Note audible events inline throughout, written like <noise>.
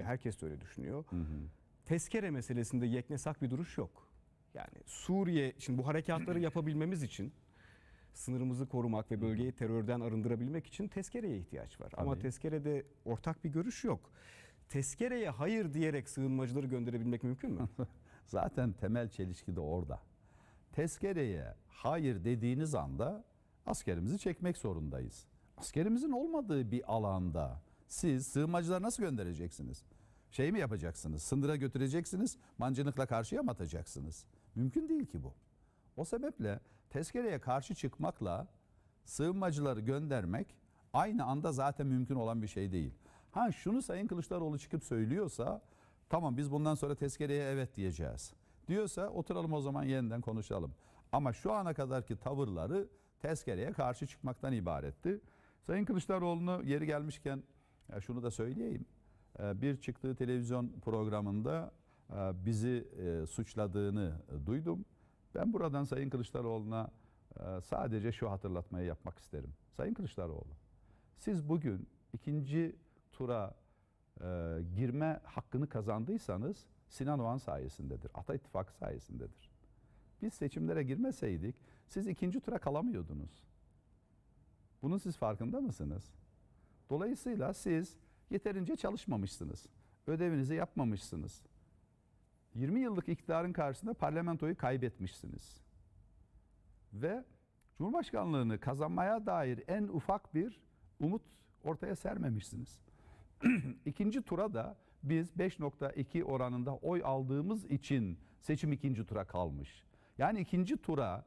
ve herkes de öyle düşünüyor. Tezkere meselesinde yeknesak bir duruş yok. Yani Suriye, şimdi bu harekatları <clears throat> yapabilmemiz için sınırımızı korumak ve bölgeyi terörden arındırabilmek için tezkereye ihtiyaç var. Ama Tabii. tezkerede ortak bir görüş yok. Tezkereye hayır diyerek sığınmacıları gönderebilmek mümkün mü? <laughs> Zaten temel çelişki de orada. Tezkereye hayır dediğiniz anda askerimizi çekmek zorundayız. Askerimizin olmadığı bir alanda siz sığınmacıları nasıl göndereceksiniz? Şey mi yapacaksınız? Sınıra götüreceksiniz, mancınıkla karşıya mı atacaksınız? Mümkün değil ki bu. O sebeple tezkereye karşı çıkmakla sığınmacıları göndermek aynı anda zaten mümkün olan bir şey değil. Ha şunu Sayın Kılıçdaroğlu çıkıp söylüyorsa tamam biz bundan sonra tezkereye evet diyeceğiz. Diyorsa oturalım o zaman yeniden konuşalım. Ama şu ana kadarki tavırları tezkereye karşı çıkmaktan ibaretti. Sayın Kılıçdaroğlu'nu yeri gelmişken ya şunu da söyleyeyim. Ee, Bir çıktığı televizyon programında e, bizi e, suçladığını duydum. Ben buradan Sayın Kılıçdaroğlu'na e, sadece şu hatırlatmayı yapmak isterim. Sayın Kılıçdaroğlu, siz bugün ikinci tura e, girme hakkını kazandıysanız Sinan Oğan sayesindedir. Ata İttifakı sayesindedir. Biz seçimlere girmeseydik siz ikinci tura kalamıyordunuz. Bunun siz farkında mısınız? Dolayısıyla siz yeterince çalışmamışsınız. Ödevinizi yapmamışsınız. 20 yıllık iktidarın karşısında parlamentoyu kaybetmişsiniz. Ve Cumhurbaşkanlığını kazanmaya dair en ufak bir umut ortaya sermemişsiniz. <clears throat> İkinci tura da biz 5.2 oranında oy aldığımız için seçim ikinci tura kalmış. Yani ikinci tura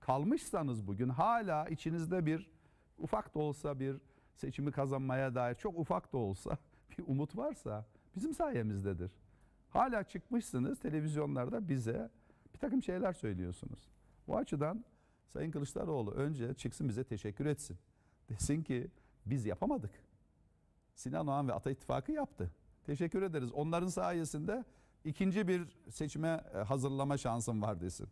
kalmışsanız bugün hala içinizde bir ufak da olsa bir seçimi kazanmaya dair çok ufak da olsa <laughs> bir umut varsa bizim sayemizdedir. Hala çıkmışsınız televizyonlarda bize bir takım şeyler söylüyorsunuz. Bu açıdan Sayın Kılıçdaroğlu önce çıksın bize teşekkür etsin. Desin ki biz yapamadık. Sinan Oğan ve Ata İttifakı yaptı. Teşekkür ederiz. Onların sayesinde ikinci bir seçime e, hazırlama şansım var desin.